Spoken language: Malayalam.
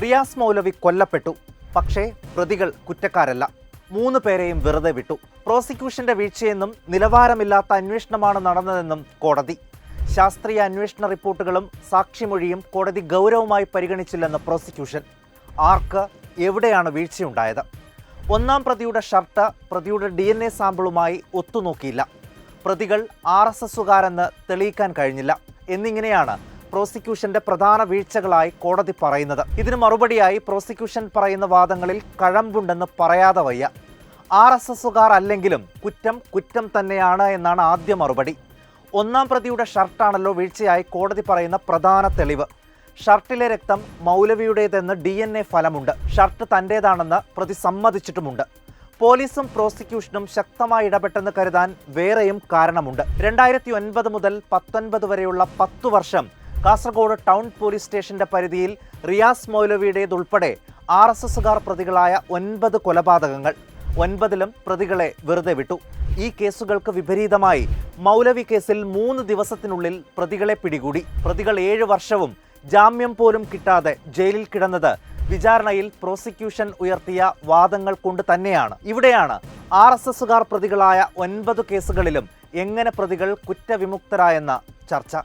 റിയാസ് മൗലവി കൊല്ലപ്പെട്ടു. പക്ഷേ പ്രതികൾ കുറ്റക്കാരല്ല. മൂന്ന് പേരെയും വെറുതെ വിട്ടു. പ്രോസിക്യൂഷന്റെ വീഴ്ചയെന്നും നിലവാരമില്ലാത്ത അന്വേഷണമാണ് നടന്നതെന്നും കോടതി. ശാസ്ത്രീയ അന്വേഷണ റിപ്പോർട്ടുകളും സാക്ഷിമൊഴിയും കോടതി ഗൗരവമായി പരിഗണിച്ചില്ലെന്ന് പ്രോസിക്യൂഷൻ. ആർക്ക് എവിടെയാണ് വീഴ്ചയുണ്ടായത്? ഒന്നാം പ്രതിയുടെ ഷർട്ട് പ്രതിയുടെ ഡി എൻ എ സാമ്പിളുമായി ഒത്തുനോക്കിയില്ല. പ്രതികൾ ആർ എസ് എസുകാരെന്ന് തെളിയിക്കാൻ കഴിഞ്ഞില്ല. എന്നിങ്ങനെയാണ് പ്രോസിക്യൂഷന്റെ പ്രധാന വീഴ്ചകളായി കോടതി പറയുന്നത്. ഇതിന് മറുപടിയായി പ്രോസിക്യൂഷൻ പറയുന്ന വാദങ്ങളിൽ കഴമ്പുണ്ടെന്ന് പറയാതെ വയ്യ. ആർ എസ് എസുകാർ അല്ലെങ്കിലും കുറ്റം കുറ്റം തന്നെയാണ് എന്നാണ് ആദ്യ മറുപടി. ഒന്നാം പ്രതിയുടെ ഷർട്ടാണല്ലോ വീഴ്ചയായി കോടതി പറയുന്ന പ്രധാന തെളിവ്. ഷർട്ടിലെ രക്തം മൗലവിയുടേതെന്ന് ഡി എൻ എ ഫലമുണ്ട്. ഷർട്ട് തന്റേതാണെന്ന് പ്രതി സമ്മതിച്ചിട്ടുമുണ്ട്. പോലീസും പ്രോസിക്യൂഷനും ശക്തമായി ഇടപെട്ടെന്ന് കരുതാൻ വേറെയും കാരണമുണ്ട്. രണ്ടായിരത്തി ഒൻപത് മുതൽ പത്തൊൻപത് വരെയുള്ള പത്തു വർഷം കാസർഗോഡ് ടൗൺ പോലീസ് സ്റ്റേഷന്റെ പരിധിയിൽ റിയാസ് മൗലവിയുടേതുൾപ്പെടെ ആർ എസ് എസുകാർ പ്രതികളായ ഒൻപത് കൊലപാതകങ്ങൾ. ഒൻപതിലും പ്രതികളെ വെറുതെ വിട്ടു. ഈ കേസുകൾക്ക് വിപരീതമായി മൗലവി കേസിൽ മൂന്ന് ദിവസത്തിനുള്ളിൽ പ്രതികളെ പിടികൂടി. പ്രതികൾ ഏഴ് വർഷവും ജാമ്യം പോലും കിട്ടാതെ ജയിലിൽ കിടന്നത് വിചാരണയിൽ പ്രോസിക്യൂഷൻ ഉയർത്തിയ വാദങ്ങൾ കൊണ്ട് തന്നെയാണ്. ഇവിടെയാണ് ആർ എസ് എസുകാർ പ്രതികളായ ഒൻപത് കേസുകളിലും എങ്ങനെ പ്രതികൾ കുറ്റവിമുക്തരായെന്ന ചർച്ച.